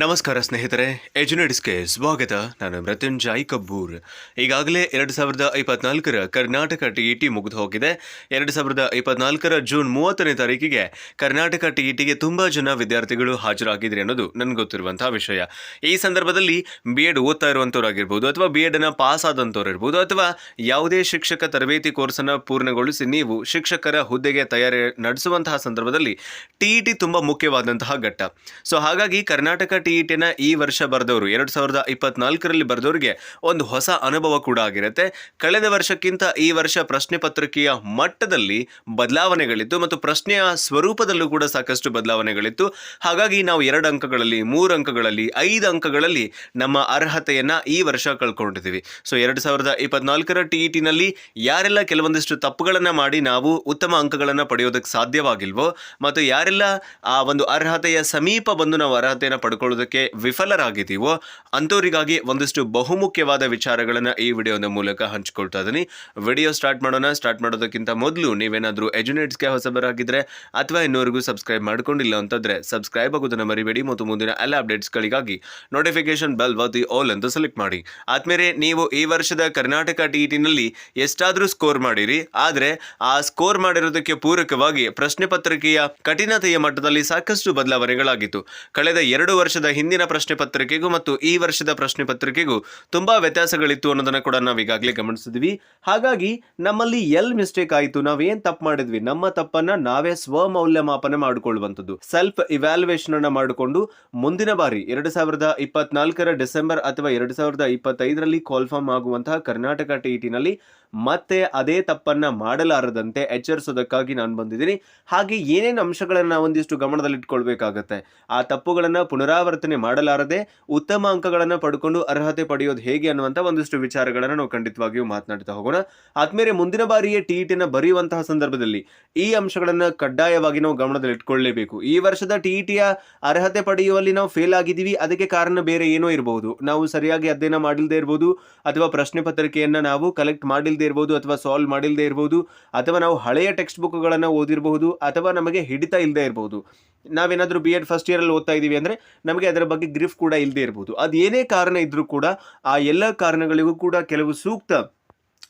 ನಮಸ್ಕಾರ ಸ್ನೇಹಿತರೆ ಎಜುನೆಟ್ಸ್ಗೆ ಸ್ವಾಗತ. ನಾನು ಮೃತ್ಯುಂಜಯ್ ಕಬ್ಬೂರ್. ಈಗಾಗಲೇ ಎರಡು ಸಾವಿರದ ಇಪ್ಪತ್ನಾಲ್ಕರ ಕರ್ನಾಟಕ ಟಿಇಟಿ ಮುಗಿದು ಹೋಗಿದೆ. ಎರಡು ಸಾವಿರದ ಇಪ್ಪತ್ನಾಲ್ಕರ ಜೂನ್ ಮೂವತ್ತನೇ ತಾರೀಕಿಗೆ ಕರ್ನಾಟಕ ಟಿಇಟಿಗೆ ತುಂಬ ಜನ ವಿದ್ಯಾರ್ಥಿಗಳು ಹಾಜರಾಗಿದ್ರಿ ಅನ್ನೋದು ನನಗೆ ಗೊತ್ತಿರುವಂತಹ ವಿಷಯ. ಈ ಸಂದರ್ಭದಲ್ಲಿ ಬಿ ಎಡ್ ಓದ್ತಾ ಇರುವಂಥವ್ರಾಗಿರ್ಬೋದು, ಅಥವಾ ಬಿ ಎಡನ್ನು ಪಾಸ್ ಆದಂಥವ್ರು ಇರ್ಬೋದು ಅಥವಾ ಯಾವುದೇ ಶಿಕ್ಷಕ ತರಬೇತಿ ಕೋರ್ಸನ್ನು ಪೂರ್ಣಗೊಳಿಸಿ ನೀವು ಶಿಕ್ಷಕರ ಹುದ್ದೆಗೆ ತಯಾರಿ ನಡೆಸುವಂತಹ ಸಂದರ್ಭದಲ್ಲಿ ಟಿಇಟಿ ತುಂಬ ಮುಖ್ಯವಾದಂತಹ ಘಟ್ಟ. ಸೊ ಹಾಗಾಗಿ ಕರ್ನಾಟಕ ಟಿಇಟಿನ ಈ ವರ್ಷ ಬರೆದವರು, ಎರಡು ಸಾವಿರದ ಇಪ್ಪತ್ನಾಲ್ಕರಲ್ಲಿ ಬರೆದವರಿಗೆ ಒಂದು ಹೊಸ ಅನುಭವ ಕೂಡ ಆಗಿರುತ್ತೆ. ಕಳೆದ ವರ್ಷಕ್ಕಿಂತ ಈ ವರ್ಷ ಪ್ರಶ್ನೆ ಪತ್ರಿಕೆಯ ಮಟ್ಟದಲ್ಲಿ ಬದಲಾವಣೆಗಳಿತ್ತು ಮತ್ತು ಪ್ರಶ್ನೆಯ ಸ್ವರೂಪದಲ್ಲೂ ಕೂಡ ಸಾಕಷ್ಟು ಬದಲಾವಣೆಗಳಿತ್ತು. ಹಾಗಾಗಿ ನಾವು ಎರಡು ಅಂಕಗಳಲ್ಲಿ, ಮೂರು ಅಂಕಗಳಲ್ಲಿ, ಐದು ಅಂಕಗಳಲ್ಲಿ ನಮ್ಮ ಅರ್ಹತೆಯನ್ನು ಈ ವರ್ಷ ಕಳ್ಕೊಂಡಿದ್ದೀವಿ. ಸೊ, ಎರಡು ಸಾವಿರದ ಇಪ್ಪತ್ನಾಲ್ಕರ ಟಿ ಇ ಯಾರೆಲ್ಲ ಕೆಲವೊಂದಿಷ್ಟು ತಪ್ಪುಗಳನ್ನು ಮಾಡಿ ನಾವು ಉತ್ತಮ ಅಂಕಗಳನ್ನು ಪಡೆಯೋದಕ್ಕೆ ಸಾಧ್ಯವಾಗಿಲ್ವೋ, ಮತ್ತು ಯಾರೆಲ್ಲ ಆ ಒಂದು ಅರ್ಹತೆಯ ಸಮೀಪ ಬಂದು ನಾವು ಅರ್ಹತೆಯನ್ನು ಪಡ್ಕೊಳ್ಳೋದಕ್ಕೆ ವಿಫಲರಾಗಿದ್ದೀವೋ ಅಂಥವರಿಗಾಗಿ ಒಂದಿಷ್ಟು ಬಹುಮುಖ್ಯವಾದ ವಿಚಾರಗಳನ್ನು ಈ ವಿಡಿಯೋನ ಮೂಲಕ ಹಂಚಿಕೊಳ್ತಾ ಇದ್ದೀನಿ ವಿಡಿಯೋ ಸ್ಟಾರ್ಟ್ ಮಾಡೋಣ. ಸ್ಟಾರ್ಟ್ ಮಾಡೋದಕ್ಕಿಂತ ಮೊದಲು ನೀವೇನಾದರೂ ಎಜುನೇಟ್ಸ್ಗೆ ಹೊಸಬರಾಗಿದ್ದರೆ ಅಥವಾ ಇನ್ನೂವರೆಗೂ ಸಬ್ಸ್ಕ್ರೈಬ್ ಮಾಡ್ಕೊಂಡಿಲ್ಲ ಅಂತಂದರೆ ಸಬ್ಸ್ಕ್ರೈಬ್ ಆಗೋದನ್ನು ಮರಿಬೇಡಿ. ಮತ್ತು ಮುಂದಿನ ಎಲ್ಲ ಅಪ್ಡೇಟ್ಸ್ಗಳಿಗಾಗಿ ನೋಟಿಫಿಕೇಶನ್ ಬೆಲ್ ಒತ್ತಿ ಆಲ್ ಅಂತ ಸೆಲೆಕ್ಟ್ ಮಾಡಿ. ಆದ್ಮೇಲೆ ನೀವು ಈ ವರ್ಷದ ಕರ್ನಾಟಕ ಟಿ ಟಿನಲ್ಲಿ ಎಷ್ಟಾದರೂ ಸ್ಕೋರ್ ಮಾಡಿರಿ. ಆದರೆ ಆ ಸ್ಕೋರ್ ಮಾಡಿರೋದಕ್ಕೆ ಪೂರಕವಾಗಿ ಪ್ರಶ್ನೆ ಪತ್ರಿಕೆಯ ಕಠಿಣತೆಯ ಮಟ್ಟದಲ್ಲಿ ಸಾಕಷ್ಟು ಬದಲಾವಣೆಗಳಾಗಿತ್ತು. ಕಳೆದ ಎರಡು ವರ್ಷದ ಹಿಂದಿನ ಪ್ರಶ್ನೆ ಪತ್ರಿಕೆಗೂ ಮತ್ತು ಈ ವರ್ಷದ ಪ್ರಶ್ನೆ ಪತ್ರಿಕೆಗೂ ತುಂಬಾ ವ್ಯತ್ಯಾಸಗಳಿತ್ತು ಅನ್ನೋದನ್ನ ಕೂಡ ನಾವು ಈಗಾಗಲೇ ಗಮನಿಸಿದ್ವಿ. ಹಾಗಾಗಿ ನಮ್ಮಲ್ಲಿ ಎಲ್ ಮಿಸ್ಟೇಕ್ ಆಯಿತು. ನಾವೇನ್ ತಪ್ಪು ಮಾಡಿದ್ವಿ? ನಮ್ಮ ತಪ್ಪನ್ನ ನಾವೇ ಸ್ವ ಮೌಲ್ಯಮಾಪನ ಮಾಡಿಕೊಳ್ಳುವಂಥದ್ದು. ಸೆಲ್ಫ್ ಇವ್ಯಾಲ್ಯೂಯೇಷನ್ ಅನ್ನ ಮಾಡಿಕೊಂಡು ಮುಂದಿನ ಬಾರಿ ಎರಡು ಸಾವಿರದ ಇಪ್ಪತ್ನಾಲ್ಕರ ಡಿಸೆಂಬರ್ ಅಥವಾ ಎರಡು ಸಾವಿರದ ಇಪ್ಪತ್ತೈದರಲ್ಲಿ ಕಾಲ್ಫಾರ್ಮ್ ಆಗುವಂತಹ ಕರ್ನಾಟಕ ಟಿಇಟಿನಲ್ಲಿ ಮತ್ತೆ ಅದೇ ತಪ್ಪನ್ನ ಮಾಡಲಾರದಂತೆ ಎಚ್ಚರಿಸೋದಕ್ಕಾಗಿ ನಾನು ಬಂದಿದ್ದೀನಿ. ಹಾಗೆ ಏನೇನು ಅಂಶಗಳನ್ನ ಒಂದಿಷ್ಟು ಗಮನದಲ್ಲಿಟ್ಕೊಳ್ಬೇಕಾಗತ್ತೆ. ಆ ತಪ್ಪುಗಳನ್ನ ಪುನರಾವರ್ತನೆ ಮಾಡಲಾರದೆ ಉತ್ತಮ ಅಂಕಗಳನ್ನ ಪಡ್ಕೊಂಡು ಅರ್ಹತೆ ಪಡೆಯೋದು ಹೇಗೆ ಅನ್ನುವಂಥ ಒಂದಿಷ್ಟು ವಿಚಾರಗಳನ್ನ ನಾವು ಖಂಡಿತವಾಗಿಯೂ ಮಾತನಾಡ್ತಾ ಹೋಗೋಣ. ಆದ್ಮೇಲೆ ಮುಂದಿನ ಬಾರಿಯೇ ಟಿಇಟಿನ ಬರೆಯುವಂತಹ ಸಂದರ್ಭದಲ್ಲಿ ಈ ಅಂಶಗಳನ್ನ ಕಡ್ಡಾಯವಾಗಿ ನಾವು ಗಮನದಲ್ಲಿಟ್ಕೊಳ್ಳೇಬೇಕು ಈ ವರ್ಷದ ಟಿಇಟಿಯ ಅರ್ಹತೆ ಪಡೆಯುವಲ್ಲಿ ನಾವು ಫೇಲ್ ಆಗಿದ್ದೀವಿ. ಅದಕ್ಕೆ ಕಾರಣ ಬೇರೆ ಏನೋ ಇರಬಹುದು ನಾವು ಸರಿಯಾಗಿ ಅಧ್ಯಯನ ಮಾಡಿಲ್ಲದೆ ಇರಬಹುದು ಅಥವಾ ಪ್ರಶ್ನೆ ಪತ್ರಿಕೆಯನ್ನು ನಾವು ಕಲೆಕ್ಟ್ ಮಾಡಿಲ್ಲದೆ ಇರಬಹುದು ಅಥವಾ ಸಾಲ್ವ್ ಮಾಡಿಲ್ಲದೆ ಇರ್ಬೋದು, ಅಥವಾ ನಾವು ಹಳೆಯ ಟೆಕ್ಸ್ಟ್ ಬುಕ್ಗಳನ್ನು ಓದಿರಬಹುದು, ಅಥವಾ ನಮಗೆ ಹಿಡಿತ ಇಲ್ಲದೆ ಇರ್ಬೋದು. ನಾವೇನಾದರೂ ಬಿ ಎಡ್ ಫಸ್ಟ್ ಇಯರಲ್ಲಿ ಓದ್ತಾ ಇದ್ದೀವಿ ಅಂದರೆ ನಮಗೆ ಅದರ ಬಗ್ಗೆ ಗ್ರಿಫ್ ಕೂಡ ಇಲ್ಲದೆ ಇರ್ಬೋದು. ಅದು ಏನೇ ಕಾರಣ ಇದ್ದರೂ ಕೂಡ ಆ ಎಲ್ಲ ಕಾರಣಗಳಿಗೂ ಕೂಡ ಕೆಲವು ಸೂಕ್ತ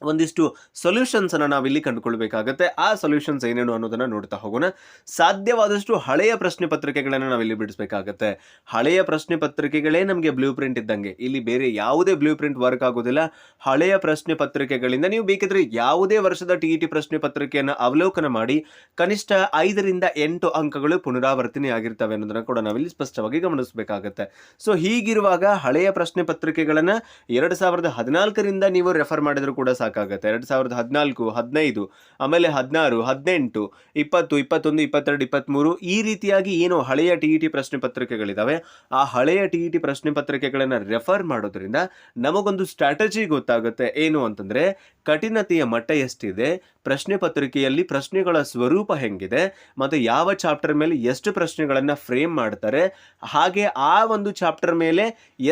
ಒಂದಿಷ್ಟು ಸೊಲ್ಯೂಷನ್ಸ್ ಅನ್ನ ನಾವಿಲ್ಲಿ ಕಂಡುಕೊಳ್ಬೇಕಾಗತ್ತೆ. ಆ ಸೊಲ್ಯೂಷನ್ಸ್ ಏನೇನು ಅನ್ನೋದನ್ನ ನೋಡ್ತಾ ಹೋಗೋಣ. ಸಾಧ್ಯವಾದಷ್ಟು ಹಳೆಯ ಪ್ರಶ್ನೆ ಪತ್ರಿಕೆಗಳನ್ನು ನಾವಿಲ್ಲಿ ಬಿಡಿಸಬೇಕಾಗತ್ತೆ. ಹಳೆಯ ಪ್ರಶ್ನೆ ಪತ್ರಿಕೆಗಳೇ ನಮಗೆ ಬ್ಲೂ ಪ್ರಿಂಟ್ ಇದ್ದಂಗೆ. ಇಲ್ಲಿ ಬೇರೆ ಯಾವುದೇ ಬ್ಲೂ ಪ್ರಿಂಟ್ ವರ್ಕ್ ಆಗೋದಿಲ್ಲ. ಹಳೆಯ ಪ್ರಶ್ನೆ ಪತ್ರಿಕೆಗಳಿಂದ ನೀವು ಬೇಕಿದ್ರೆ ಯಾವುದೇ ವರ್ಷದ ಟಿ ಟಿ ಪ್ರಶ್ನೆ ಪತ್ರಿಕೆಯನ್ನು ಅವಲೋಕನ ಮಾಡಿ, ಕನಿಷ್ಠ ಐದರಿಂದ ಎಂಟು ಅಂಕಗಳು ಪುನರಾವರ್ತನೆ ಆಗಿರ್ತವೆ ಅನ್ನೋದನ್ನ ಕೂಡ ನಾವಿಲ್ಲಿ ಸ್ಪಷ್ಟವಾಗಿ ಗಮನಿಸಬೇಕಾಗತ್ತೆ. ಸೊ ಹೀಗಿರುವಾಗ ಹಳೆಯ ಪ್ರಶ್ನೆ ಪತ್ರಿಕೆಗಳನ್ನು ಎರಡು ಸಾವಿರದ ಹದಿನಾಲ್ಕರಿಂದ ನೀವು ರೆಫರ್ ಮಾಡಿದರೂ ಕೂಡ ಸಾಕಾಗುತ್ತೆ. ಎರಡು ಸಾವಿರದ ಹದಿನಾಲ್ಕು, ಹದಿನೈದು, ಆಮೇಲೆ ಹದಿನಾರು, ಹದಿನೆಂಟು, ಇಪ್ಪತ್ತು, ಇಪ್ಪತ್ತೊಂದು, ಇಪ್ಪತ್ತೆರಡು, ಇಪ್ಪತ್ತ್ಮೂರು ಈ ರೀತಿಯಾಗಿ ಏನು ಹಳೆಯ ಟಿ ಇ ಟಿ ಪ್ರಶ್ನೆ ಪತ್ರಿಕೆಗಳಿದ್ದಾವೆ ಆ ಹಳೆಯ ಟಿ ಇ ಟಿ ಪ್ರಶ್ನೆ ಪತ್ರಿಕೆಗಳನ್ನು ರೆಫರ್ ಮಾಡೋದ್ರಿಂದ ನಮಗೊಂದು ಸ್ಟ್ರಾಟಜಿ ಗೊತ್ತಾಗುತ್ತೆ. ಏನು ಅಂತಂದರೆ ಕಠಿಣತೆಯ ಮಟ್ಟ ಎಷ್ಟಿದೆ? ಪ್ರಶ್ನೆ ಪತ್ರಿಕೆಯಲ್ಲಿ ಪ್ರಶ್ನೆಗಳ ಸ್ವರೂಪ ಹೆಂಗಿದೆ, ಮತ್ತು ಯಾವ ಚಾಪ್ಟರ್ ಮೇಲೆ ಎಷ್ಟು ಪ್ರಶ್ನೆಗಳನ್ನು ಫ್ರೇಮ್ ಮಾಡ್ತಾರೆ, ಹಾಗೆ ಆ ಒಂದು ಚಾಪ್ಟರ್ ಮೇಲೆ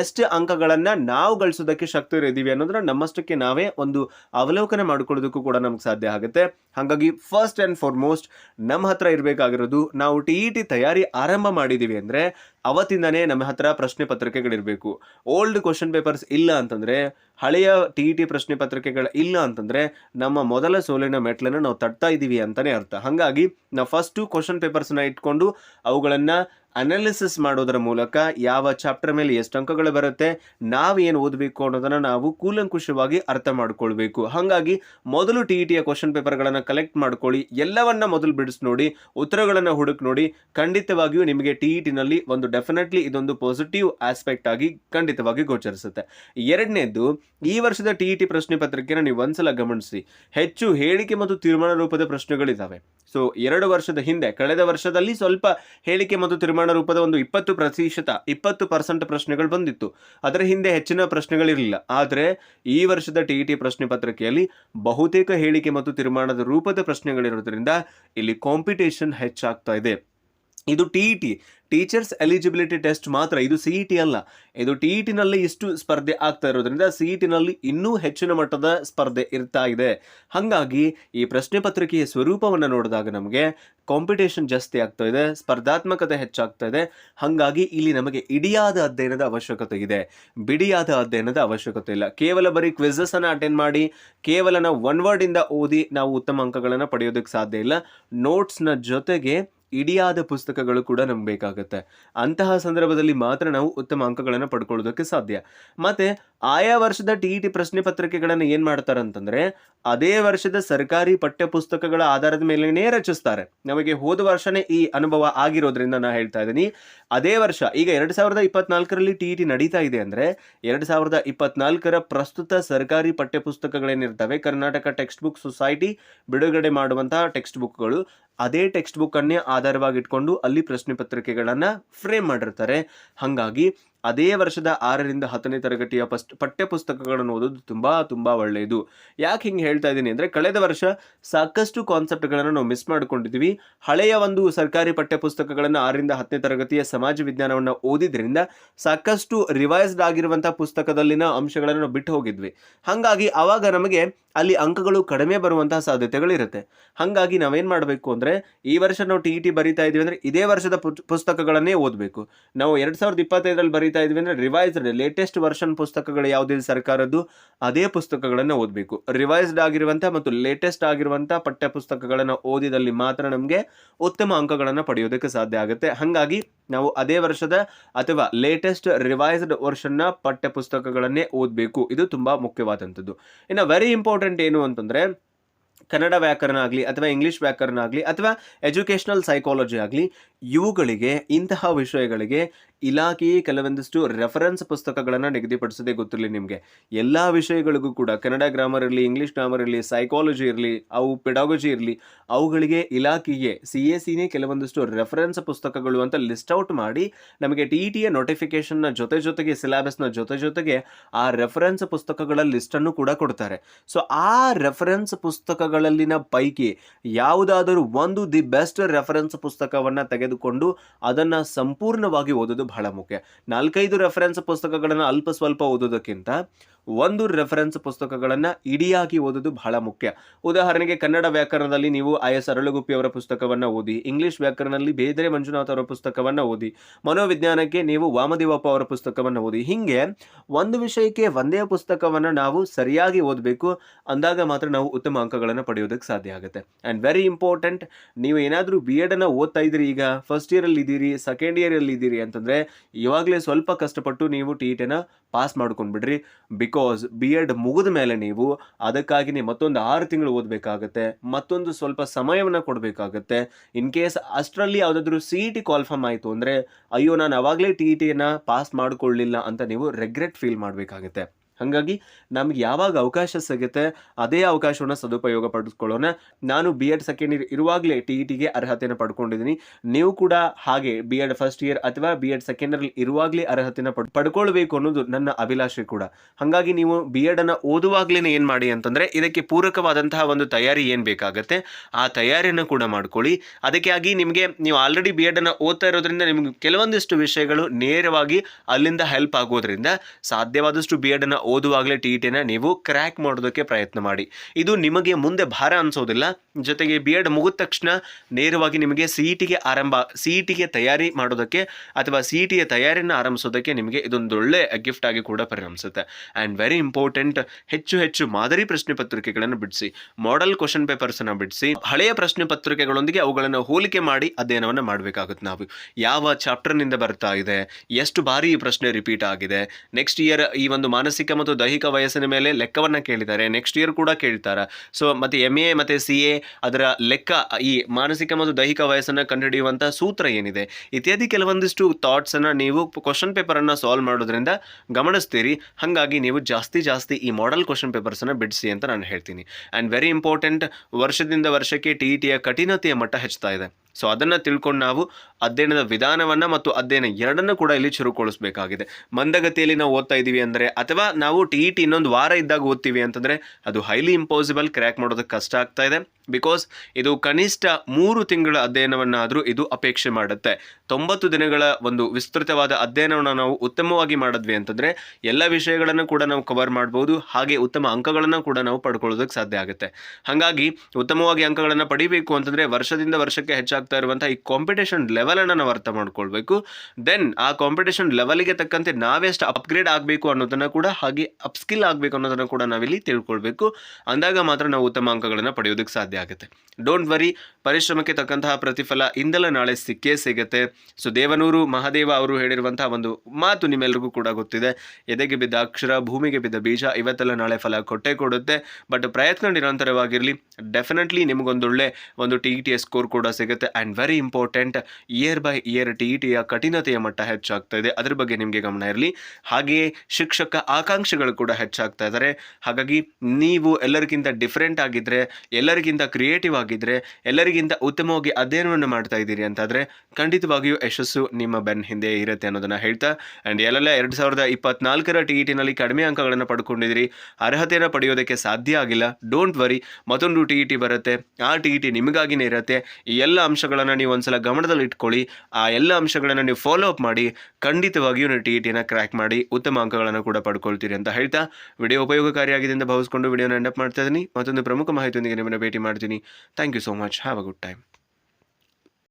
ಎಷ್ಟು ಅಂಕಗಳನ್ನು ನಾವು ಗಳಿಸೋದಕ್ಕೆ ಶಕ್ತರಿದ್ದೀವಿ ಅನ್ನೋದನ್ನ ನಮ್ಮಷ್ಟಕ್ಕೆ ನಾವೇ ಒಂದು ಅವಲೋಕನ ಮಾಡಿಕೊಳ್ಳೋದಕ್ಕೂ ಕೂಡ ನಮ್ಗೆ ಸಾಧ್ಯ ಆಗುತ್ತೆ. ಹಾಗಾಗಿ ಫಸ್ಟ್ ಆ್ಯಂಡ್ ಫಾರ್ಮೋಸ್ಟ್ ನಮ್ಮ ಹತ್ರ ಇರಬೇಕಾಗಿರೋದು ನಾವು ಟಿ ಇ ಟಿ ತಯಾರಿ ಆರಂಭ ಮಾಡಿದ್ದೀವಿ ಅಂದರೆ ಅವತ್ತಿಂದನೇ ನಮ್ಮ ಹತ್ರ ಪ್ರಶ್ನೆ ಪತ್ರಿಕೆಗಳಿರಬೇಕು. ಓಲ್ಡ್ ಕ್ವಶನ್ ಪೇಪರ್ಸ್ ಇಲ್ಲ ಅಂತಂದರೆ, ಹಳೆಯ ಟಿ ಇ ಟಿ ಪ್ರಶ್ನೆ ಪತ್ರಿಕೆಗಳು ಇಲ್ಲ ಅಂತಂದರೆ, ನಮ್ಮ ಮೊದಲ ಸೋಲಿನ ಮೆಟ್ಲನ್ನು ನಾವು ತಟ್ತಾ ಇದ್ದೀವಿ ಅಂತಲೇ ಅರ್ಥ. ಹಾಗಾಗಿ, ನಾವು ಫಸ್ಟು ಕ್ವಶನ್ ಪೇಪರ್ಸ್ನ ಇಟ್ಕೊಂಡು, ಅವುಗಳನ್ನು ಅನಾಲಿಸಿಸ್ ಮಾಡೋದರ ಮೂಲಕ ಯಾವ ಚಾಪ್ಟರ್ ಮೇಲೆ ಎಷ್ಟು ಅಂಕಗಳು ಬರುತ್ತೆ, ನಾವು ಏನು ಓದಬೇಕು ಅನ್ನೋದನ್ನು ನಾವು ಕೂಲಂಕುಷವಾಗಿ ಅರ್ಥ ಮಾಡ್ಕೊಳ್ಬೇಕು. ಹಾಗಾಗಿ ಮೊದಲು ಟಿ ಇ ಟಿಯ ಕ್ವಶನ್ ಪೇಪರ್ಗಳನ್ನು ಕಲೆಕ್ಟ್ ಮಾಡ್ಕೊಳ್ಳಿ, ಎಲ್ಲವನ್ನ ಮೊದಲು ಬಿಡಿಸಿ ನೋಡಿ, ಉತ್ತರಗಳನ್ನು ಹುಡುಕ್ ನೋಡಿ, ಖಂಡಿತವಾಗಿಯೂ ನಿಮಗೆ ಟಿ ಇ ಟಿನಲ್ಲಿ ಒಂದು ಡೆಫಿನೆಟ್ಲಿ ಇದೊಂದು ಪಾಸಿಟಿವ್ ಆಸ್ಪೆಕ್ಟ್ ಆಗಿ ಖಂಡಿತವಾಗಿ ಗೋಚರಿಸುತ್ತೆ. ಎರಡನೇದು ಈ ವರ್ಷದ ಟಿ ಇ ಟಿ ಪ್ರಶ್ನೆ ಪತ್ರಿಕೆನ ನೀವು ಒಂದ್ಸಲ ಗಮನಿಸಿ. ಹೆಚ್ಚು ಹೇಳಿಕೆ ಮತ್ತು ತೀರ್ಮಾನ ರೂಪದ ಪ್ರಶ್ನೆಗಳಿದ್ದಾವೆ ಸೊ ಎರಡು ವರ್ಷದ ಹಿಂದೆ, ಕಳೆದ ವರ್ಷದಲ್ಲಿ ಸ್ವಲ್ಪ ಹೇಳಿಕೆ ಮತ್ತು ತೀರ್ಮಾನ ರೂಪದ ಒಂದು ಇಪ್ಪತ್ತು ಪ್ರತಿಶತ, ಇಪ್ಪತ್ತು ಪರ್ಸೆಂಟ್ ಪ್ರಶ್ನೆಗಳು ಬಂದಿತ್ತು. ಅದರ ಹಿಂದೆ ಹೆಚ್ಚಿನ ಪ್ರಶ್ನೆಗಳಿರಲಿಲ್ಲ. ಆದರೆ ಈ ವರ್ಷದ ಟಿ ಟಿ ಪ್ರಶ್ನೆ ಪತ್ರಿಕೆಯಲ್ಲಿ ಬಹುತೇಕ ಹೇಳಿಕೆ ಮತ್ತು ತೀರ್ಮಾನದ ರೂಪದ ಪ್ರಶ್ನೆಗಳಿರೋದ್ರಿಂದ ಇಲ್ಲಿ ಕಾಂಪಿಟೇಷನ್ ಹೆಚ್ಚಾಗ್ತಾ ಇದೆ. ಇದು T E T. Teachers eligibility test ಮಾತ್ರ, ಇದು ಸಿ ಇ ಟಿ ಅಲ್ಲ. ಇದು ಟಿ ಇ ಟಿನಲ್ಲಿ ಇಷ್ಟು ಸ್ಪರ್ಧೆ ಆಗ್ತಾ ಇರೋದ್ರಿಂದ ಸಿ ಇ ಟಿನಲ್ಲಿ ಇನ್ನೂ ಹೆಚ್ಚಿನ ಮಟ್ಟದ ಸ್ಪರ್ಧೆ ಇರ್ತಾ ಇದೆ. ಹಾಗಾಗಿ ಈ ಪ್ರಶ್ನೆ ಪತ್ರಿಕೆಯ ಸ್ವರೂಪವನ್ನು ನೋಡಿದಾಗ ನಮಗೆ ಕಾಂಪಿಟೇಷನ್ ಜಾಸ್ತಿ ಆಗ್ತಾ ಇದೆ, ಸ್ಪರ್ಧಾತ್ಮಕತೆ ಹೆಚ್ಚಾಗ್ತಾ ಇದೆ. ಹಾಗಾಗಿ ಇಲ್ಲಿ ನಮಗೆ ಇಡಿಯಾದ ಅಧ್ಯಯನದ ಅವಶ್ಯಕತೆ ಇದೆ. ಬಿಡಿಯಾದ ಅಧ್ಯಯನದ ಅವಶ್ಯಕತೆ ಇಲ್ಲ. ಕೇವಲ ಬರೀ ಕ್ವಿಝಸ್ ಅನ್ನ ಅಟೆಂಡ್ ಮಾಡಿ, ಕೇವಲ ನಾವು ಒನ್ ವರ್ಡ್ ಇಂದ ಓದಿ ನಾವು ಉತ್ತಮ ಅಂಕಗಳನ್ನು ಪಡೆಯೋದಕ್ಕೆ ಸಾಧ್ಯ ಇಲ್ಲ. ನೋಟ್ಸ್ನ ಜೊತೆಗೆ ಇಡಿಯಾದ ಪುಸ್ತಕಗಳು ಕೂಡ ನಮ್ಗೆ ಬೇಕಾಗುತ್ತೆ. ಅಂತಹ ಸಂದರ್ಭದಲ್ಲಿ ಮಾತ್ರ ನಾವು ಉತ್ತಮ ಅಂಕಗಳನ್ನು ಪಡ್ಕೊಳ್ಳೋದಕ್ಕೆ ಸಾಧ್ಯ. ಮತ್ತೆ ಆಯಾ ವರ್ಷದ ಟಿ ಇ ಟಿ ಪ್ರಶ್ನೆ ಪತ್ರಿಕೆಗಳನ್ನು ಏನ್ ಮಾಡ್ತಾರೆ ಅಂತಂದ್ರೆ ಅದೇ ವರ್ಷದ ಸರ್ಕಾರಿ ಪಠ್ಯಪುಸ್ತಕಗಳ ಆಧಾರದ ಮೇಲೆನೇ ರಚಿಸ್ತಾರೆ. ನಮಗೆ ಹೋದ ವರ್ಷನೇ ಈ ಅನುಭವ ಆಗಿರೋದ್ರಿಂದ ನಾ ಹೇಳ್ತಾ ಇದ್ದೀನಿ. ಅದೇ ವರ್ಷ, ಈಗ ಎರಡ್ ಸಾವಿರದ ಇಪ್ಪತ್ನಾಲ್ಕರಲ್ಲಿ ಟಿ ಇ ಟಿ ನಡೀತಾ ಇದೆ ಅಂದ್ರೆ, ಎರಡ್ ಸಾವಿರದ ಇಪ್ಪತ್ನಾಲ್ಕರ ಪ್ರಸ್ತುತ ಸರ್ಕಾರಿ ಪಠ್ಯಪುಸ್ತಕಗಳೇನಿರ್ತವೆ, ಕರ್ನಾಟಕ ಟೆಕ್ಸ್ಟ್ ಬುಕ್ ಸೊಸೈಟಿ ಬಿಡುಗಡೆ ಮಾಡುವಂತಹ ಟೆಕ್ಸ್ಟ್ ಬುಕ್ಗಳು, ಅದೇ ಟೆಕ್ಸ್ಟ್ ಬುಕ್ ಅನ್ನೇ ಆಧಾರವಾಗಿ ಇಟ್ಕೊಂಡು ಅಲ್ಲಿ ಪ್ರಶ್ನೆ ಪತ್ರಿಕೆಗಳನ್ನ ಫ್ರೇಮ್ ಮಾಡಿರ್ತಾರೆ. ಹಾಗಾಗಿ ಅದೇ ವರ್ಷದ ಆರರಿಂದ ಹತ್ತನೇ ತರಗತಿಯ ಪಸ್ಟ್, ಪಠ್ಯಪುಸ್ತಕಗಳನ್ನು ಓದೋದು ತುಂಬ ತುಂಬ ಒಳ್ಳೆಯದು. ಯಾಕೆ ಹಿಂಗೆ ಹೇಳ್ತಾ ಇದ್ದೀನಿ ಅಂದರೆ ಕಳೆದ ವರ್ಷ ಸಾಕಷ್ಟು ಕಾನ್ಸೆಪ್ಟ್ಗಳನ್ನು ನಾವು ಮಿಸ್ ಮಾಡ್ಕೊಂಡಿದ್ವಿ. ಹಳೆಯ ಒಂದು ಸರ್ಕಾರಿ ಪಠ್ಯಪುಸ್ತಕಗಳನ್ನು ಆರರಿಂದ ಹತ್ತನೇ ತರಗತಿಯ ಸಮಾಜ ವಿಜ್ಞಾನವನ್ನು ಓದಿದ್ರಿಂದ ಸಾಕಷ್ಟು ರಿವೈಸ್ಡ್ ಆಗಿರುವಂಥ ಪುಸ್ತಕದಲ್ಲಿನ ಅಂಶಗಳನ್ನು ನಾವು ಬಿಟ್ಟು ಹೋಗಿದ್ವಿ. ಹಾಗಾಗಿ ಆವಾಗ ನಮಗೆ ಅಲ್ಲಿ ಅಂಕಗಳು ಕಡಿಮೆ ಬರುವಂತಹ ಸಾಧ್ಯತೆಗಳಿರುತ್ತೆ. ಹಾಗಾಗಿ ನಾವೇನು ಮಾಡಬೇಕು ಅಂದ್ರೆ ಈ ವರ್ಷ ನಾವು ಟಿ ಇ ಟಿ ಬರಿತಾ ಇದೀವಿ ಅಂದರೆ ಇದೇ ವರ್ಷದ ಪುಸ್ತಕಗಳನ್ನೇ ಓದಬೇಕು. ನಾವು ಎರಡು ಸಾವಿರದ ಇಪ್ಪತ್ತೈದರಲ್ಲಿ ಬರಿತಾ ಇದ್ವಿ ಅಂದ್ರೆ ರಿವೈಸ್ಡ್ ಲೇಟೆಸ್ಟ್ ವರ್ಷನ್ ಪುಸ್ತಕಗಳು ಯಾವುದಿದೆ ಸರ್ಕಾರದ್ದು? ಅದೇ ಪುಸ್ತಕಗಳನ್ನು ಓದಬೇಕು. ರಿವೈಸ್ಡ್ ಆಗಿರುವಂಥ ಮತ್ತು ಲೇಟೆಸ್ಟ್ ಆಗಿರುವಂಥ ಪಠ್ಯ ಪುಸ್ತಕಗಳನ್ನು ಓದಿದಲ್ಲಿ ಮಾತ್ರ ನಮಗೆ ಉತ್ತಮ ಅಂಕಗಳನ್ನು ಪಡೆಯೋದಕ್ಕೆ ಸಾಧ್ಯ ಆಗುತ್ತೆ. ಹಾಗಾಗಿ ನಾವು ಅದೇ ವರ್ಷದ ಅಥವಾ ಲೇಟೆಸ್ಟ್ ರಿವೈಸ್ಡ್ ವರ್ಷನ್ನ ಪಠ್ಯ ಪುಸ್ತಕಗಳನ್ನೇ ಓದಬೇಕು. ಇದು ತುಂಬಾ ಮುಖ್ಯವಾದಂಥದ್ದು. ಇನ್ನು ವೆರಿ ಇಂಪಾರ್ಟೆಂಟ್ ಏನು ಅಂತಂದ್ರೆ ಕನ್ನಡ ವ್ಯಾಕರಣ ಆಗಲಿ ಅಥವಾ ಇಂಗ್ಲಿಷ್ ವ್ಯಾಕರಣ ಆಗಲಿ ಅಥವಾ ಎಜುಕೇಷನಲ್ ಸೈಕಾಲಜಿ ಆಗಲಿ, ಇವುಗಳಿಗೆ, ಇಂತಹ ವಿಷಯಗಳಿಗೆ ಇಲಾಖೆಯೇ ಕೆಲವೊಂದಿಷ್ಟು ರೆಫರೆನ್ಸ್ ಪುಸ್ತಕಗಳನ್ನು ನಿಗದಿಪಡಿಸದೆ ಗೊತ್ತಿರಲಿ ನಿಮಗೆ. ಎಲ್ಲ ವಿಷಯಗಳಿಗೂ ಕೂಡ ಕನ್ನಡ ಗ್ರಾಮರ್ ಇರಲಿ ಇಂಗ್ಲಿಷ್ ಗ್ರಾಮರ್ ಇರಲಿ ಸೈಕಾಲಜಿ ಇರಲಿ, ಅವು ಪೆಡಾಗಜಿ ಇರಲಿ, ಅವುಗಳಿಗೆ ಇಲಾಖೆಗೆ ಸಿ ಎ ಸಿನೇ ಕೆಲವೊಂದಿಷ್ಟು ರೆಫರೆನ್ಸ್ ಪುಸ್ತಕಗಳು ಅಂತ ಲಿಸ್ಟ್ ಔಟ್ ಮಾಡಿ ನಮಗೆ ಟಿ ಇ ಟಿಯ ನೋಟಿಫಿಕೇಶನ್ನ ಜೊತೆ ಜೊತೆಗೆ ಸಿಲೆಬಸ್ನ ಜೊತೆ ಜೊತೆಗೆ ಆ ರೆಫರೆನ್ಸ್ ಪುಸ್ತಕಗಳ ಲಿಸ್ಟನ್ನು ಕೂಡ ಕೊಡ್ತಾರೆ. ಸೊ ಆ ರೆಫರೆನ್ಸ್ ಪುಸ್ತಕಗಳಲ್ಲಿನ ಪೈಕಿ ಯಾವುದಾದರೂ ಒಂದು ದಿ ಬೆಸ್ಟ್ ರೆಫರೆನ್ಸ್ ಪುಸ್ತಕವನ್ನು ತೆಗೆದುಕೊಂಡು ಅದನ್ನು ಸಂಪೂರ್ಣವಾಗಿ ಓದೋದು ಬಹಳ ಮುಖ್ಯ. ನಾಲ್ಕೈದು ರೆಫರೆನ್ಸ್ ಪುಸ್ತಕಗಳನ್ನು ಅಲ್ಪ ಸ್ವಲ್ಪ ಓದೋದಕ್ಕಿಂತ ಒಂದು ರೆಫರೆನ್ಸ್ ಪುಸ್ತಕಗಳನ್ನು ಇಡಿಯಾಗಿ ಓದೋದು ಬಹಳ ಮುಖ್ಯ. ಉದಾಹರಣೆಗೆ ಕನ್ನಡ ವ್ಯಾಕರಣದಲ್ಲಿ ನೀವು ಐ ಎಸ್ ಅರಳುಗುಪ್ಪಿ ಅವರ ಪುಸ್ತಕವನ್ನು ಓದಿ, ಇಂಗ್ಲಿಷ್ ವ್ಯಾಕರಣದಲ್ಲಿ ಬೇದರೆ ಮಂಜುನಾಥ್ ಅವರ ಪುಸ್ತಕವನ್ನು ಓದಿ, ಮನೋವಿಜ್ಞಾನಕ್ಕೆ ನೀವು ವಾಮದೇವಪ್ಪ ಅವರ ಪುಸ್ತಕವನ್ನು ಓದಿ. ಹೀಗೆ ಒಂದು ವಿಷಯಕ್ಕೆ ಒಂದೇ ಪುಸ್ತಕವನ್ನು ನಾವು ಸರಿಯಾಗಿ ಓದಬೇಕು, ಅಂದಾಗ ಮಾತ್ರ ನಾವು ಉತ್ತಮ ಅಂಕಗಳನ್ನು ಪಡೆಯೋದಕ್ಕೆ ಸಾಧ್ಯ ಆಗುತ್ತೆ. ಆ್ಯಂಡ್ ವೆರಿ ಇಂಪಾರ್ಟೆಂಟ್ ನೀವು ಏನಾದರೂ ಬಿ ಎಡನ್ನು ಓದ್ತಾ ಇದ್ದೀರಿ ಈಗ ಫಸ್ಟ್ ಇಯರಲ್ಲಿ ಇದ್ದೀರಿ ಸೆಕೆಂಡ್ ಇಯರಲ್ಲಿ ಇದ್ದೀರಿ ಅಂತಂದರೆ ಇವಾಗಲೇ ಸ್ವಲ್ಪ ಕಷ್ಟಪಟ್ಟು ನೀವು ಟಿ ಟಿನ ಪಾಸ್ ಮಾಡ್ಕೊಂಡ್ಬಿಡ್ರಿ. ಬಿಕಾಸ್ ಬಿ ಎಡ್ ಮುಗಿದ ಮೇಲೆ ನೀವು ಅದಕ್ಕಾಗಿ ನೀವು ಮತ್ತೊಂದು ಆರು ತಿಂಗಳು ಓದಬೇಕಾಗತ್ತೆ, ಮತ್ತೊಂದು ಸ್ವಲ್ಪ ಸಮಯವನ್ನು ಕೊಡಬೇಕಾಗತ್ತೆ. ಇನ್ ಕೇಸ್ ಅಷ್ಟರಲ್ಲಿ ಯಾವುದಾದ್ರೂ ಸಿ ಇ ಟಿ ಕಾಲ್ಫಾರ್ಮ್ ಆಯಿತು ಅಂದರೆ, ಅಯ್ಯೋ, ನಾನು ಅವಾಗಲೇ ಟಿ ಇ ಟಿಯನ್ನು ಪಾಸ್ ಮಾಡಿಕೊಳ್ಳಿಲ್ಲ ಅಂತ ನೀವು ರೆಗ್ರೆಟ್ ಫೀಲ್ ಮಾಡಬೇಕಾಗುತ್ತೆ. ಹಾಗಾಗಿ ನಮ್ಗೆ ಯಾವಾಗ ಅವಕಾಶ ಸಿಗುತ್ತೆ, ಅದೇ ಅವಕಾಶವನ್ನು ಸದುಪಯೋಗ ಪಡಿಸ್ಕೊಳ್ಳೋಣ ನಾನು ಬಿ ಎಡ್ ಸೆಕೆಂಡ್ ಇಯರ್ ಇರುವಾಗಲೇ ಟಿ ಇ ಟಿಗೆ ಅರ್ಹತೆಯನ್ನು ಪಡ್ಕೊಂಡಿದ್ದೀನಿ. ನೀವು ಕೂಡ ಹಾಗೆ ಬಿ ಎಡ್ ಫಸ್ಟ್ ಇಯರ್ ಅಥವಾ ಬಿ ಎಡ್ ಸೆಕೆಂಡ್ ಇಯರ್ ಇರುವಾಗಲೇ ಅರ್ಹತೆಯನ್ನು ಪಡ್, ಪಡ್ಕೊಳ್ಬೇಕು ಅನ್ನೋದು ನನ್ನ ಅಭಿಲಾಷೆ ಕೂಡ. ಹಾಗಾಗಿ ನೀವು ಬಿ ಎಡನ್ನು ಓದುವಾಗಲೇ ಏನು ಮಾಡಿ ಅಂತಂದ್ರೆ ಇದಕ್ಕೆ ಪೂರಕವಾದಂತಹ ಒಂದು ತಯಾರಿ ಏನು ಬೇಕಾಗತ್ತೆ, ಆ ತಯಾರಿಯನ್ನು ಕೂಡ ಮಾಡ್ಕೊಳ್ಳಿ. ಅದಕ್ಕಾಗಿ ನಿಮಗೆ ನೀವು ಆಲ್ರೆಡಿ ಬಿ ಎಡನ್ನು ಓದ್ತಾ ಇರೋದ್ರಿಂದ ನಿಮ್ಗೆ ಕೆಲವೊಂದಿಷ್ಟು ವಿಷಯಗಳು ನೇರವಾಗಿ ಅಲ್ಲಿಂದ ಹೆಲ್ಪ್ ಆಗೋದ್ರಿಂದ ಸಾಧ್ಯವಾದಷ್ಟು ಬಿ ಎಡನ್ನು ಓದುವಾಗಲೇ ಟಿ ಟಿನ ನೀವು ಕ್ರ್ಯಾಕ್ ಮಾಡೋದಕ್ಕೆ ಪ್ರಯತ್ನ ಮಾಡಿ. ಇದು ನಿಮಗೆ ಮುಂದೆ ಭಾರ ಅನಿಸೋದಿಲ್ಲ. ಜೊತೆಗೆ ಬಿ ಎಡ್ ಮುಗಿದ ತಕ್ಷಣ ನೇರವಾಗಿ ನಿಮಗೆ ಸಿ ಇ ಟಿಗೆ ಆರಂಭ ಸಿ ಇ ಟಿಗೆ ತಯಾರಿ ಮಾಡೋದಕ್ಕೆ ಅಥವಾ ಸಿ ಇ ಟಿಯ ತಯಾರಿಯನ್ನು ಆರಂಭಿಸೋದಕ್ಕೆ ನಿಮಗೆ ಇದೊಂದು ಒಳ್ಳೆ ಗಿಫ್ಟ್ ಆಗಿ ಕೂಡ ಪರಿಣಮಿಸುತ್ತೆ. ಆ್ಯಂಡ್ ವೆರಿ ಇಂಪಾರ್ಟೆಂಟ್ ಹೆಚ್ಚು ಹೆಚ್ಚು ಮಾದರಿ ಪ್ರಶ್ನೆ ಪತ್ರಿಕೆಗಳನ್ನು ಬಿಡಿಸಿ ಮಾಡೆಲ್ ಕ್ವಶನ್ ಪೇಪರ್ಸನ್ನು ಬಿಡಿಸಿ, ಹಳೆಯ ಪ್ರಶ್ನೆ ಪತ್ರಿಕೆಗಳೊಂದಿಗೆ ಅವುಗಳನ್ನು ಹೋಲಿಕೆ ಮಾಡಿ ಅಧ್ಯಯನವನ್ನು ಮಾಡಬೇಕಾಗುತ್ತೆ ನಾವು. ಯಾವ ಚಾಪ್ಟರ್ನಿಂದ ಬರ್ತಾ ಇದೆ, ಎಷ್ಟು ಬಾರಿ ಈ ಪ್ರಶ್ನೆ ರಿಪೀಟ್ ಆಗಿದೆ ನೆಕ್ಸ್ಟ್ ಇಯರ್ ಈ ಒಂದು ಮಾನಸಿಕ ಮತ್ತು ದೈಹಿಕ ವಯಸ್ಸಿನ ಮೇಲೆ ಲೆಕ್ಕವನ್ನು ಕೇಳಿದ್ದಾರೆ. ನೆಕ್ಸ್ಟ್ ಇಯರ್ ಕೂಡ ಕೇಳ್ತಾರೆ. ಸೊ ಮತ್ತೆ ಎಂ ಎ ಮತ್ತು ಸಿ ಎ ಅದರ ಲೆಕ್ಕ, ಈ ಮಾನಸಿಕ ಮತ್ತು ದೈಹಿಕ ವಯಸ್ಸನ್ನು ಕಂಡುಹಿಡಿಯುವಂಥ ಸೂತ್ರ ಏನಿದೆ? ಇತ್ಯಾದಿ ಕೆಲವೊಂದಿಷ್ಟು ಥಾಟ್ಸನ್ನು ನೀವು ಕ್ವಶನ್ ಪೇಪರನ್ನು ಸಾಲ್ವ್ ಮಾಡೋದ್ರಿಂದ ಗಮನಿಸ್ತೀರಿ. ಹಾಗಾಗಿ ನೀವು ಜಾಸ್ತಿ ಜಾಸ್ತಿ ಈ ಮಾಡೆಲ್ ಕ್ವಶನ್ ಪೇಪರ್ಸನ್ನು ಬಿಡಿಸಿ ಅಂತ ನಾನು ಹೇಳ್ತೀನಿ. ಆ್ಯಂಡ್ ವೆರಿ ಇಂಪಾರ್ಟೆಂಟ್ ವರ್ಷದಿಂದ ವರ್ಷಕ್ಕೆ ಟಿ ಇ ಟಿಯ ಕಠಿಣತೆಯ ಮಟ್ಟ ಹೆಚ್ಚುತ್ತಾ ಇದೆ. ಸೊ ಅದನ್ನು ತಿಳ್ಕೊಂಡು ನಾವು ಅಧ್ಯಯನದ ವಿಧಾನವನ್ನು ಮತ್ತು ಅಧ್ಯಯನ ಎರಡನ್ನು ಕೂಡ ಇಲ್ಲಿ ಚುರುಕೊಳಿಸಬೇಕಾಗಿದೆ ಮಂದಗತಿಯಲ್ಲಿ ನಾವು ಓದ್ತಾ ಇದ್ದೀವಿ ಅಂದರೆ, ಅಥವಾ ನಾವು ಟಿ ಇ ಟಿ ಇನ್ನೊಂದು ವಾರ ಇದ್ದಾಗ ಓದ್ತೀವಿ ಅಂತಂದರೆ, ಅದು ಹೈಲಿ ಇಂಪಾಸಿಬಲ್ ಕ್ರ್ಯಾಕ್ ಮಾಡೋದಕ್ಕೆ ಕಷ್ಟ ಆಗ್ತಾ ಇದೆ. ಬಿಕಾಸ್ ಇದು ಕನಿಷ್ಠ ಮೂರು ತಿಂಗಳ ಅಧ್ಯಯನವನ್ನಾದರೂ ಇದು ಅಪೇಕ್ಷೆ ಮಾಡುತ್ತೆ. ತೊಂಬತ್ತು ದಿನಗಳ ಒಂದು ವಿಸ್ತೃತವಾದ ಅಧ್ಯಯನವನ್ನು ನಾವು ಉತ್ತಮವಾಗಿ ಮಾಡಿದ್ವಿ ಅಂತಂದರೆ ಎಲ್ಲ ವಿಷಯಗಳನ್ನು ಕೂಡ ನಾವು ಕವರ್ ಮಾಡ್ಬೋದು, ಹಾಗೆ ಉತ್ತಮ ಅಂಕಗಳನ್ನು ಕೂಡ ನಾವು ಪಡ್ಕೊಳ್ಳೋದಕ್ಕೆ ಸಾಧ್ಯ ಆಗುತ್ತೆ. ಹಾಗಾಗಿ ಉತ್ತಮವಾಗಿ ಅಂಕಗಳನ್ನು ಪಡಿಬೇಕು ಅಂತಂದರೆ ವರ್ಷದಿಂದ ವರ್ಷಕ್ಕೆ ಹೆಚ್ಚಾಗ್ತಾ ಇರುವಂಥ ಈ ಕಾಂಪಿಟೇಷನ್ ಲೆವೆಲನ್ನು ನಾವು ಅರ್ಥ ಮಾಡ್ಕೊಳ್ಬೇಕು. ದೆನ್ ಆ ಕಾಂಪಿಟೇಷನ್ ಲೆವೆಲ್ಗೆ ತಕ್ಕಂತೆ ನಾವೆಷ್ಟು ಅಪ್ಗ್ರೇಡ್ ಆಗಬೇಕು ಅನ್ನೋದನ್ನು ಕೂಡ ಹಾಗೆ ಅಪ್ಸ್ಕಿಲ್ ಆಗಬೇಕು ಅನ್ನೋದನ್ನು ಕೂಡ ನಾವಿಲ್ಲಿ ತಿಳ್ಕೊಳ್ಬೇಕು. ಅಂದಾಗ ಮಾತ್ರ ನಾವು ಉತ್ತಮ ಅಂಕಗಳನ್ನು ಪಡೆಯೋದಕ್ಕೆ ಸಾಧ್ಯ ಆಗುತ್ತೆ. ಡೋಂಟ್ ವರಿ ಪರಿಶ್ರಮಕ್ಕೆ ತಕ್ಕಂತಹ ಪ್ರತಿಫಲ ಇಂದಲ ನಾಳೆ ಸಿಕ್ಕೇ ಸಿಗುತ್ತೆ. ಸೊ ದೇವನೂರು ಮಹಾದೇವ ಅವರು ಹೇಳಿರುವಂತಹ ಒಂದು ಮಾತು ನಿಮ್ಮೆಲ್ಲರಿಗೂ ಕೂಡ ಗೊತ್ತಿದೆ. ಎದೆಗೆ ಬಿದ್ದ ಅಕ್ಷರ, ಭೂಮಿಗೆ ಬಿದ್ದ ಬೀಜ, ಇವತ್ತೆಲ್ಲ ನಾಳೆ ಫಲ ಕೊಟ್ಟೇ ಕೊಡುತ್ತೆ. ಬಟ್ ಪ್ರಯತ್ನ ನಿರಂತರವಾಗಿರಲಿ ಡೆಫಿನೆಟ್ಲಿ ನಿಮಗೊಂದೊಳ್ಳೆ ಒಂದು ಟಿ ಇ ಸ್ಕೋರ್ ಕೂಡ ಸಿಗುತ್ತೆ. And very important year by year T E ಕಠಿಣತೆಯ ಮಟ್ಟ ಹೆಚ್ಚಾಗ್ತಾ ಇದೆ. ಅದ್ರ ಬಗ್ಗೆ ನಿಮಗೆ ಗಮನ ಇರಲಿ. ಹಾಗೆಯೇ ಶಿಕ್ಷಕ ಆಕಾಂಕ್ಷೆಗಳು ಕೂಡ ಹೆಚ್ಚಾಗ್ತಾ ಇದ್ದಾರೆ ಹಾಗಾಗಿ ನೀವು ಎಲ್ಲರಿಗಿಂತ ಡಿಫ್ರೆಂಟ್ ಆಗಿದ್ದರೆ ಎಲ್ಲರಿಗಿಂತ ಕ್ರಿಯೇಟಿವ್ ಆಗಿದ್ದರೆ ಎಲ್ಲರಿಗಿಂತ ಉತ್ತಮವಾಗಿ ಅಧ್ಯಯನವನ್ನು ಮಾಡ್ತಾ ಇದ್ದೀರಿ ಅಂತಾದ್ರೆ ಖಂಡಿತವಾಗಿಯೂ ಯಶಸ್ಸು ನಿಮ್ಮ ಬೆನ್ನ ಹಿಂದೆ ಇರುತ್ತೆ ಅನ್ನೋದನ್ನು ಹೇಳ್ತಾ ಆ್ಯಂಡ್ ಎಲ್ಲೆಲ್ಲ ಎರಡು ಸಾವಿರದ ಇಪ್ಪತ್ನಾಲ್ಕರ ಟಿ ಕಡಿಮೆ ಅಂಕಗಳನ್ನು ಪಡ್ಕೊಂಡಿದ್ದೀರಿ, ಅರ್ಹತೆಯನ್ನು ಪಡೆಯೋದಕ್ಕೆ ಸಾಧ್ಯ ಆಗಿಲ್ಲ ಡೋಂಟ್ ವರಿ ಮತ್ತೊಂದು ಟಿ ಇ ಟಿ ಬರುತ್ತೆ, ಆ ಟಿ ಇ ಟಿ ನಿಮಗಾಗಿನೇ ಇರುತ್ತೆ, ಈ ಎಲ್ಲ ಅಂಶಗಳನ್ನು ನೀವು ಒಂದ್ಸಲ ಗಮನದಲ್ಲಿ ಇಟ್ಕೊಳ್ಳಿ, ಆ ಎಲ್ಲ ಅಂಶಗಳನ್ನು ನೀವು ಫಾಲೋ ಅಪ್ ಮಾಡಿ, ಖಂಡಿತವಾಗಿಯೂ ನೀವು ಟಿ ಇ ಕ್ರ್ಯಾಕ್ ಮಾಡಿ ಉತ್ತಮ ಅಂಕಗಳನ್ನು ಕೂಡ ಪಡ್ಕೊಳ್ತೀರಿ ಅಂತ ಹೇಳ್ತಾ ವಿಡಿಯೋ ಉಪಯೋಗಕಾರಿಯಾಗಿದೆ ಅಂತ ಭಾವಿಸ್ಕೊಂಡು ವಿಡಿಯೋನ ಎಂಡಪ್ ಮಾಡ್ತಾ ಇದ್ದೀನಿ, ಮತ್ತೊಂದು ಪ್ರಮುಖ ಮಾಹಿತಿಯೊಂದಿಗೆ ನಿಮ್ಮನ್ನು ಭೇಟಿ Thank you so much. Have a good time.